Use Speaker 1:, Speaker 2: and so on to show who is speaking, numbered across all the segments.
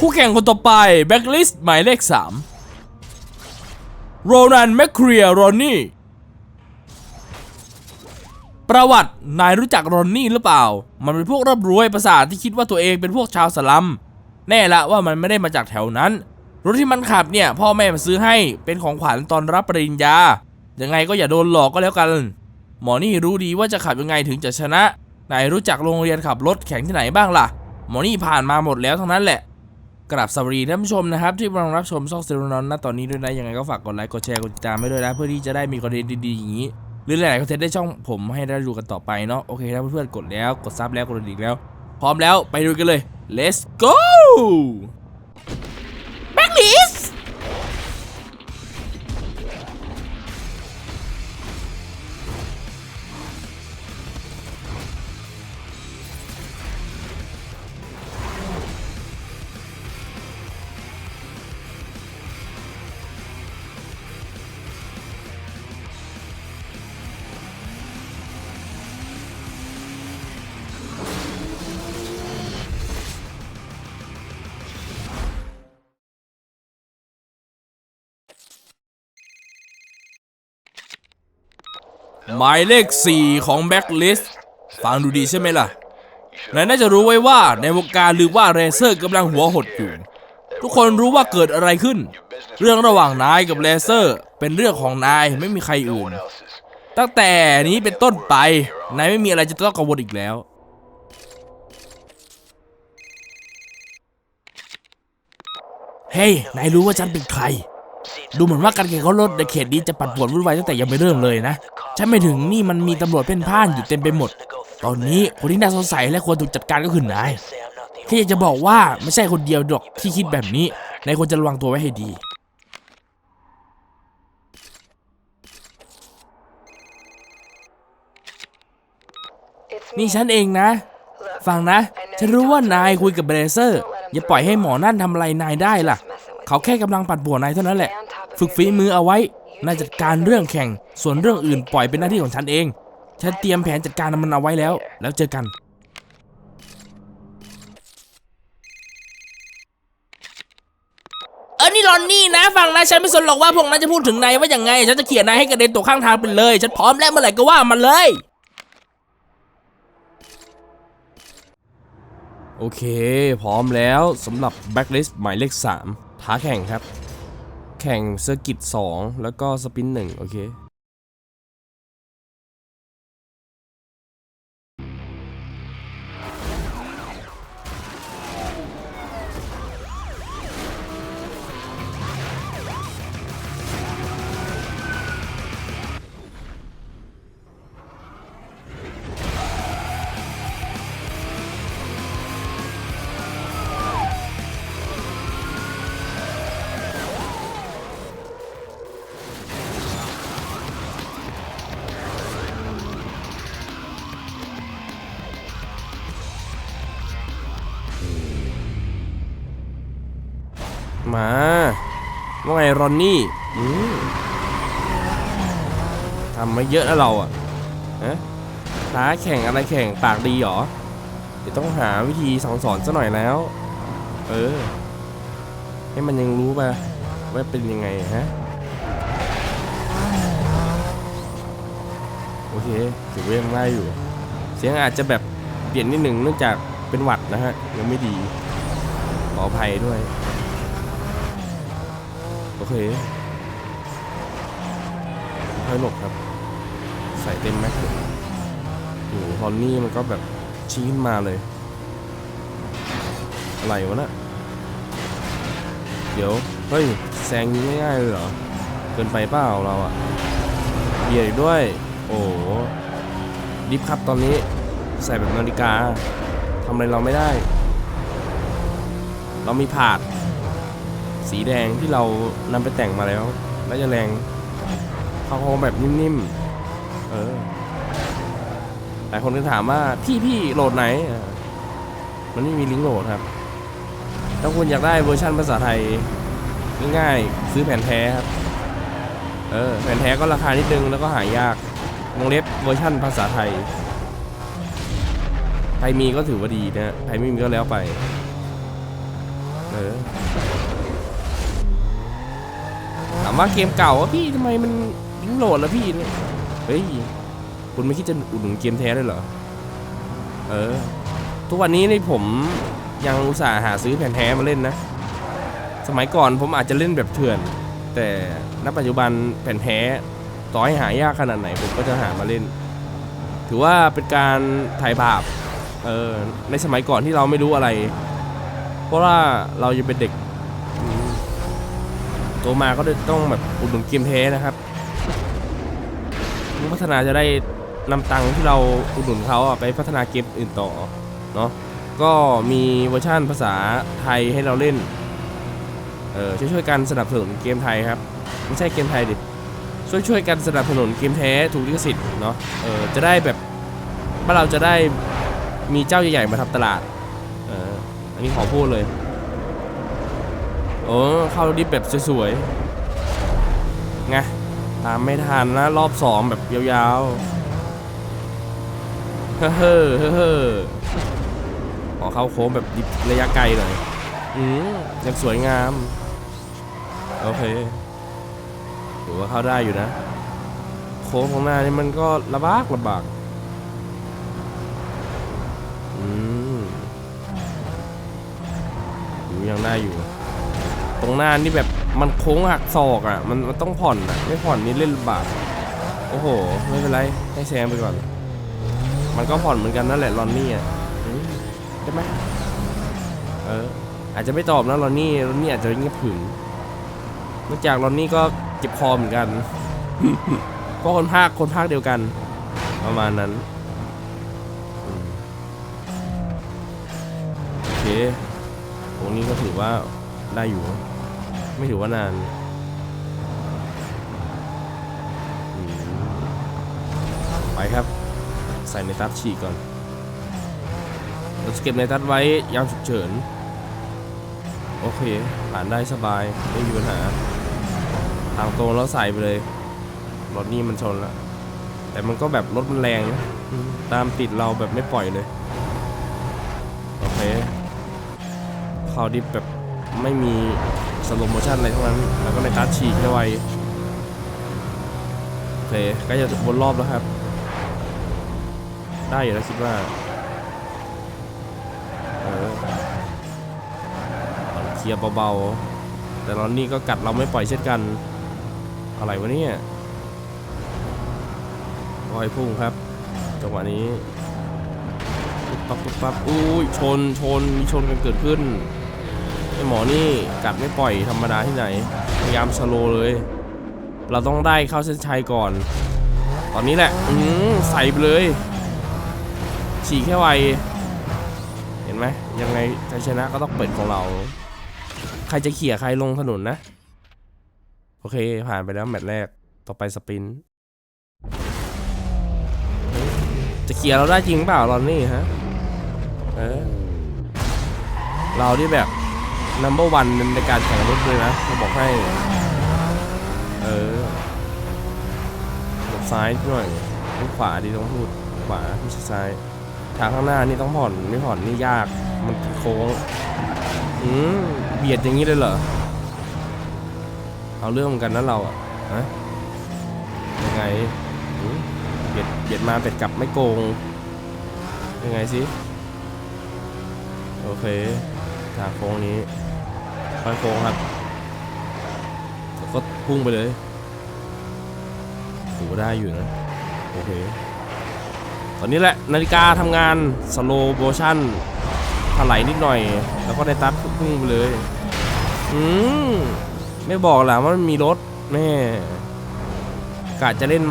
Speaker 1: คู่แข่งคนต่อไปแบ็กลิสต์หมายเลข 3 โรนันแมคเครียรอนนี่ ประวัตินายรู้จักรอนนี่หรือเปล่า มันเป็นพวกร่ำรวยประสาทที่คิดว่าตัวเองเป็นพวกชาวสลัม แน่ละว่ามันไม่ได้มาจากแถวนั้น รถที่มันขับเนี่ยพ่อแม่มาซื้อให้เป็นของขวัญตอนรับปริญญา ยังไงก็อย่าโดนหลอกก็แล้วกัน หมอนี่รู้ดีว่าจะขับยังไงถึงจะชนะ นายรู้จักโรงเรียนขับรถแข่งที่ไหนบ้างล่ะ หมอนี่ผ่านมาหมดแล้วทั้งนั้นแหละ กราบสวัสดีท่านผู้ชมนะครับ ที่กำลังรับชมช่องเซรนอนณตอนนี้ด้วยนะยังไงก็ฝากกดไลค์กดแชร์กดติดตามไปด้วยนะเพื่อที่จะได้มีคอนเทนต์ดีๆอย่างนี้ หรือหลายๆคอนเทนต์ได้ช่องผมให้ได้ดูกันต่อไปเนาะโอเคถ้าเพื่อนๆกดแล้วกดซับแล้วกดดิ่งแล้ว พร้อมแล้วไปดูกันเลย let's go หมายเลข 4 ของแบ็คลิสฟังดูดีใช่ไหมล่ะนายน่าจะรู้ไว้ว่าในวงการลือว่าเรเซอร์กำลังหัวหดอยู่ ทุกคนรู้ว่าเกิดอะไรขึ้น เรื่องระหว่างนายกับเรเซอร์ เป็นเรื่องของนายไม่มีใครอื่น ตั้งแต่นี้เป็นต้นไป นายไม่มีอะไรจะต้องกังวลอีกแล้ว เฮ้ย นายรู้ว่าฉันเป็นใคร ดูเหมือนว่าการแข่งขันรถในเขตนี้จะปั่นป่วนวุ่นวายตั้งแต่ยังไม่เริ่มเลยนะฉันไม่ถึงนี่มันมีตำรวจเพ่นพ่านอยู่เต็มไปหมด ตอนนี้คนที่น่าสงสัยและควรถูกจัดการก็คือนายแค่อยากจะบอกว่าไม่ใช่คนเดียวหรอกที่คิดแบบนี้นายควรจะระวังตัวไว้ให้ดีนี่ฉันเองนะ ฟังนะ ฉันรู้ว่านายคุยกับเบรเซอร์ อย่าปล่อยให้หมอนั่นทำอะไรนายได้ล่ะ เขาแค่กำลังปัดป่วนายเท่านั้นแหละ ฝึกฝีมือเอาไว้นาจัดการเรื่องแข่ง ส่วนเรื่องอื่นปล่อยเป็นหน้าที่ของฉันเอง ฉันเตรียมแผนจัดการมันเอาไว้แล้ว แล้วเจอกัน เออนี่รอนนี่นะฟังนะฉันไม่สนหรอกว่าพวกนั้นจะพูดถึงนายว่าอย่างไง ฉันจะเขียนนายให้กระเด็นตกข้างทางไปเลย ฉันพร้อมแล้วเมื่อไหร่ก็ว่ามาเลย โอเค พร้อมแล้วสำหรับแบ็กลิสต์หมายเลข 3 ท้าแข่งครับ แข่งเซอร์กิต2แล้วก็สปิน1โอเค มาว่าไงรอนนี่ทำมาเยอะแล้วเราอะฮะท้าแข่งอะไรแข่งปากดีเหรอ เดี๋ยวต้องหาวิธีสั่งสอนซะหน่อยแล้ว เออ ให้มันยังรู้ไปว่าเป็นยังไงฮะ โอเคถือว่ายังได้อยู่ เสียงอาจจะแบบเปลี่ยนนิดหนึ่งเนื่องจากเป็นหวัดนะฮะ ยังไม่ดี ขออภัยด้วย เคค่อยหลบครับ ใส่เต็มแม็กซ์เลยโอ้หฮอนนี่มันก็แบบชี้ขึ้นมาเลย อะไรวะน่ะเดี๋ยว เฮ้ยแซงง่ายๆเลยเหรอ เกินไปเปล่าเราอะเบียดด้วย โอ้โหดิฟครับตอนนี้ใส่แบบนาฬิกาทำอะไรเราไม่ได้ เรามีผาด สีแดงที่เรานำไปแต่งมาแล้วน่าจะแรงเขาคงแบบนิ่มๆ เออ หลายคนก็ถามว่าพี่พี่โหลดไหน มันไม่มีลิงก์โหลดครับ ถ้าคุณอยากได้เวอร์ชันภาษาไทย ง่ายๆ ซื้อแผ่นแท้ครับ เออ แผ่นแท้ก็ราคานิดนึงแล้วก็หายากวงเล็บเวอร์ชันภาษาไทยใครมีก็ถือว่าดีนะใครไม่มีก็แล้วไปนะอามว่าเกมเก่าอะพี่ทำไมมันลิงโหลดแล้วพี่เนี่ยเฮ้ยคุณไม่คิดจะอุดหนุนเกมแท้เลยเหรอเออ ทุกวันนี้ในผมยังอุตส่าห์หาซื้อแผ่นแท้มาเล่นนะ สมัยก่อนผมอาจจะเล่นแบบเถื่อน แต่ณปัจจุบันแผ่นแท้ต่อให้หายากขนาดไหนผมก็จะหามาเล่น ถือว่าเป็นการถ่ายภาพเออในสมัยก่อนที่เราไม่รู้อะไร เพราะว่าเรายังเป็นเด็ก โตมาก็เลยต้องแบบอุดหนุนเกมแท้นะครับผู้พัฒนาจะได้นำตังค์ที่เราอุดหนุนเขาไปพัฒนาเกมอื่นต่อเนาะก็มีเวอร์ชั่นภาษาไทยให้เราเล่นเออช่วยช่วยกันสนับสนุนเกมไทยครับไม่ใช่เกมไทยดิช่วยช่วยกันสนับสนุนเกมแท้ถูกลิขสิทธิ์เนาะเออจะได้แบบว่าเราจะได้มีเจ้าใหญ่ๆมาทำตลาดเอออันนี้ขอพูดเลย โอ้เข้าดิฟแบบสวยๆไงตามไม่ทันนะรอบสองแบบยาวๆเฮ้อเฮ้อเฮ้อเฮ้อขอเข้าโค้งแบบดิฟระยะไกลหน่อย อืมยังสวยงาม โอเคถือว่าเข้าได้อยู่นะ โค้งของหน้านี่มันก็ระบากลำบากอืมอยู่ยังได้อยู่ ตรงหน้านี่แบบมันโค้งหักศอกอะ มันมันต้องผ่อนอะ ไม่ผ่อนนี่เล่นลำบาก โอ้โห ไม่เป็นไร ให้แซงไปก่อน มันก็ผ่อนเหมือนกันนั่นแหละรอนนี่อะใช่ไหมเออ อาจจะไม่ตอบนะรอนนี่รอนนี่อาจจะเงียบขรึมนอกจากรอนนี่ก็เจ็บคอเหมือนกันเพราะคนภาคคนภาคเดียวกัน ประมาณนั้นโอเคตรงนี้ก็ถือว่าได้อยู่ ไม่ถือว่านานไปครับ ใส่ในตัดฉีกก่อน เราจะเก็บในตัดไว้ยามฉุกเฉิน โอเค ผ่านได้สบาย ไม่มีปัญหา ทางตรงแล้วใส่ไปเลย รถนี่มันชนแล้วแต่มันก็แบบรถมันแรงนะตามติดเราแบบไม่ปล่อยเลย โอเคเข้าดิแบบไม่มี สโลโมชั่นอะไรทั้งนั้น แล้วก็ในตัดฉีกให้ไวโอเคใกล้จะวนรอบแล้วครับ ได้อยู่แล้วคิดว่าเออเคลียร์เบาๆ แต่รอนนี่ก็กัดเราไม่ปล่อยเช่นกัน อะไรวะเนี่ยรอยพุ่งครับ จังหวะนี้ปุ๊บปั๊บปุ๊บปั๊บอุ้ยชนชนมีชนกันเกิดขึ้น ไอหมอนี่กัดไม่ปล่อยธรรมดาที่ไหน พยายามสโลเลย เราต้องได้เข้าเส้นชัยก่อน ตอนนี้แหละ อืมใส่ไปเลย ฉีกแค่ไว เห็นไหม ยังไงชัยชนะก็ต้องเปิดของเรา ใครจะเขี่ยใครลงถนนนะ โอเค ผ่านไปแล้วแมตช์แรก ต่อไปสปรินต์จะเขี่ยเราได้จริงเปล่ารอนนี่ฮะ เออ เราที่แบบ number one ในการแข่งรถเลยนะเราบอกให้ เออหลบซ้ายหน่อยหลบขวาดีต้องพูดขวาไม่ใช่ซ้าย ทางข้างหน้านี่ต้องผ่อนไม่ผ่อนนี่ยาก มันโค้งอืมเบียดอย่างนี้เลยเหรอ เอาเรื่องเหมือนกันนะเราอะฮะยังไงเบียดเบียดมาเป็ดกลับไม่โกง ยังไงสิ โอเคทางโค้งนี้ ค่อยโค้งครับแล้วก็พุ่งไปเลยถือว่าได้อยู่นะ โอเค ตอนนี้แหละ นาฬิกาทำงานสโลโ o ชั่นถลายนิดหน่อย แล้วก็ได้ตัดพุ่งไปเลย อืม ไม่บอกหล่ะว่ามันมีรถแม่กะจะเล่น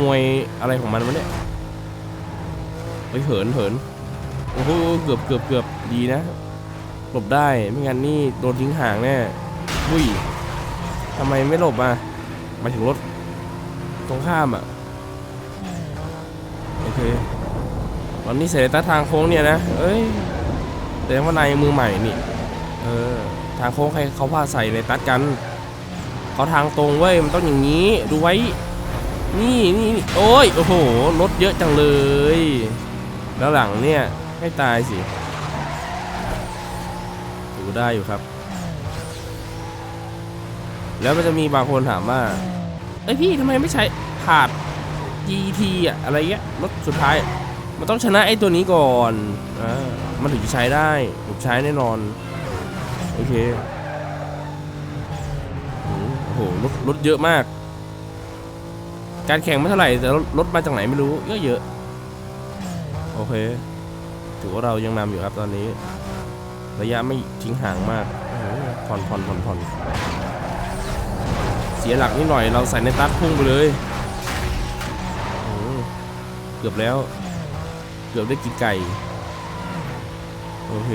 Speaker 1: มวยอะไรของมันวะเนี่ยไปเหินเหินโอ้โหเกือบเกือบเกือบดีนะ หลบได้ไม่งั้นนี่โดนทิ้งห่างแน่อุ้ยทำไมไม่หลบอะมาถึงรถตรงข้ามอะโอเคตอนนี้เสร็จตัดทางโค้งเนี่ยนะเอ้ยแต่ว่านายมือใหม่นี่เออทางโค้งใครเขาพาใส่ในตัดกันเขาทางตรงเว้ยมันต้องอย่างนี้ดูไว้ นี่นี่โอ้ยโอ้โหรถเยอะจังเลย แล้วหลังเนี่ยให้ตายสิ ได้อยู่ครับ แล้วมันจะมีบางคนถามว่าเอ้ยพี่ทำไมไม่ใช้ผาด GT อะอะไรเงี้ยรถสุดท้าย มันต้องชนะไอ้ตัวนี้ก่อนอ่ามันถึงจะใช้ได้ผมใช้แน่นอน โอเคโอ้โหรถรถเยอะมาก การแข่งไม่เท่าไหร่แต่รถรถมาจากไหนไม่รู้เยอะเยอะโอเค ถือว่าเรายังนำอยู่ครับตอนนี้ ระยะไม่ทิ้งห่างมากโอ้โหผ่อนผ่อนผ่อนผ่อนเสียหลักนิดหน่อยเราใส่ในตัดพุ่งไปเลยเกือบแล้ว เกือบได้กินไก่ โอเค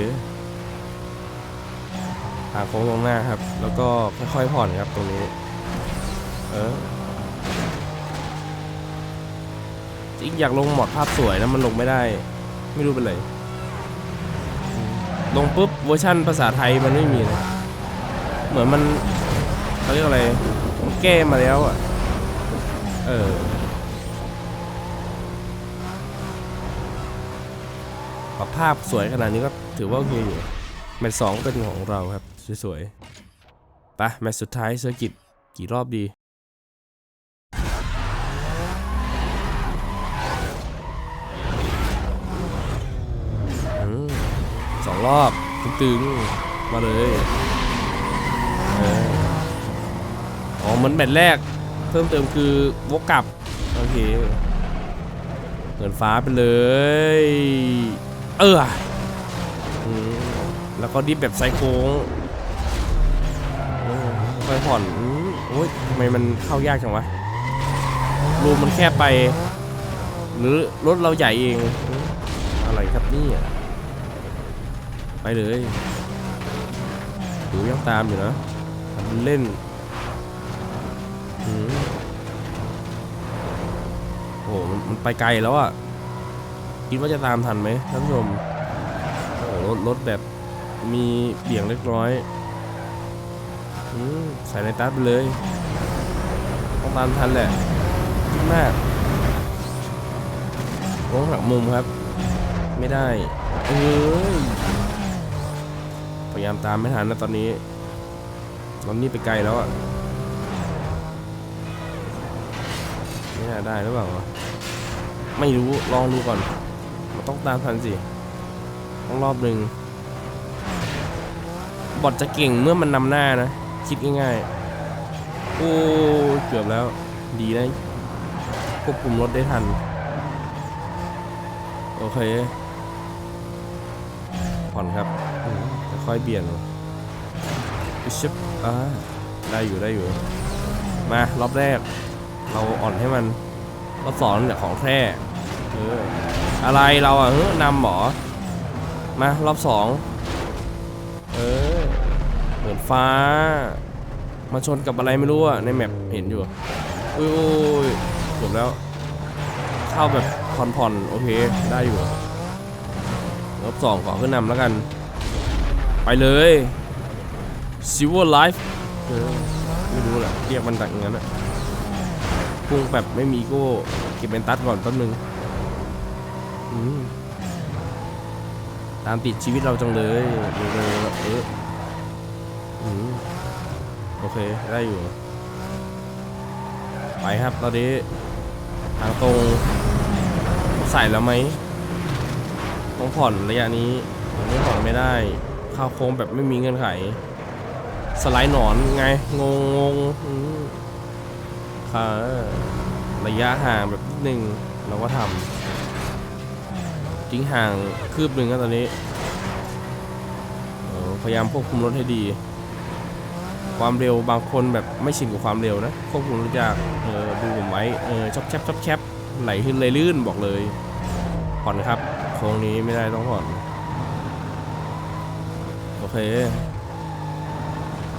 Speaker 1: หาโค้งลงหน้าครับ แล้วก็ค่อยๆผ่อนครับตรงนี้ เออจริงอยากลงหมอดภาพสวยนะมันลงไม่ได้ ไม่รู้เป็นไร ลงปุ๊บเวอร์ชั่นภาษาไทยมันไม่มีเลยเหมือนมันเขาเรียกอะไรแก้มาแล้วอะ เออปรับภาพสวยขนาดนี้ก็ถือว่าโอเคอยู่แมตช์สองเป็นของเราครับ สวยๆ ไป แมตช์สุดท้ายเซอร์กิตกี่รอบดี อืมส องรอบตึงๆมาเลยเอออ๋อเหมือนแมตช์แรก เพิ่มเติมคือวกกลับ โอเคเงินฟ้าไปเลย เอออแล้วก็ดิฟแบบไซโค้งค่อยผ่อนโอ้ยทำไมมันเข้ายากจังวะรูมันแคบไป หรือรถเราใหญ่เองอืมอะไรครับนี่อะ ไปเลยดูยังตามอยู่นะเล่นโอ้โหมันไปไกลแล้วอะคิดว่าจะตามทันไหมท่านผู้ชมโอ้โหรถรถแบบมีเบี่ยงเล็กน้อยอใส่ในตัดไปเลย ต้องตามทันแหละข้างหน้าโอ้หักมุมครับ ไม่ได้เอ้ย พยายามตามไม่ทันนะตอนนี้ตอนนี้ไปไกลแล้วอะไม่น่าได้หรือเปล่าไม่รู้ลองดูก่อนมันต้องตามทันสิต้องรอบหนึ่งบอทจะเก่งเมื่อมันนำหน้านะ คิดง่ายๆ โอ้เกือบแล้ว ดีนะควบคุมรถได้ทัน โอเคผ่อนครับ ค่อยเบี่ยงอิชิบอ่าได้อยู่ได้อยู่ มารอบแรก เราอ่อนให้มันรอบสองเนี่ยของแท้เอออะไรเราอะเฮ้ยนำหมอมารอบสองเออเหมือนฟ้า มาชนกับอะไรไม่รู้อะในแมปเห็นอยู่อุ้ยอุ้ยจบแล้ว เข้าแบบผ่อนๆโอเคได้อยู่รอบสองขอขึ้นนำแล้วกัน ไปเลย Silver Life เออไม่รู้แหละเรียกมันต่างงั้นอะพุ่งแบบไม่มีโก้เก็บเป็นตัดก่อนแป๊บนึงตามติดชีวิตเราจังเลยเลยเอออโอเค ได้อยู่ ไปครับตอนนี้ทางตรงใส่แล้วไหมต้องผ่อนระยะนี้ไม่ผ่อนไม่ได้ เข้าโค้งแบบไม่มีเงื่อนไข สไลด์หนอนไง งงงงค่ะระยะห่างแบบนิดนึงเราก็ทำทิ้งห่างคืบหนึ่งก็ตอนนี้ พยายามควบคุมรถให้ดี ความเร็วบางคนแบบไม่ชินกับความเร็วนะ ควบคุมรถยากเออดูผมไว้เออชอบแคบชอบแคบไหลขึ้นไหลลื่นบอกเลยผ่อนครับโค้งนี้ไม่ได้ต้องผ่อน เค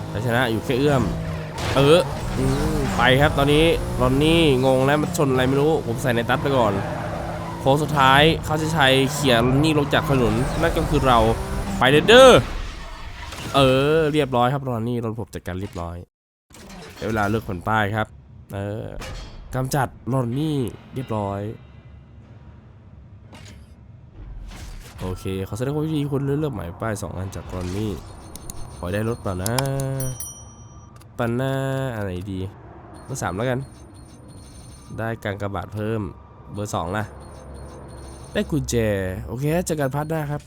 Speaker 1: แต่ชนะอยู่แค่เอื้อม เออไปครับตอนนี้รอนนี่งงแล้วมันชนอะไรไม่รู้ ผมใส่ในตัดไปก่อนโค้งสุดท้ายเขาจะใช้เขี่ยรอนนี่ลงจากถนนนั่นก็คือเราไปเลยเด้อเออ เรียบร้อยครับรอนนี่รถผมจัดการเรียบร้อยเวลาเลือกผลป้ายครับ เออกำจัดรอนนี่เรียบร้อย โอเคเขาแสดงว่าวิธีคุณเลือกหมายป้ายสองอันจากรอนนี่ขอได้รถเปล่านะปันหน้าอะไรดีเบอร์สามแล้วกัน ได้กางกระบาดเพิ่มเบอร์สองนะได้กุญแจ โอเคเจากการพัดหน้าครับ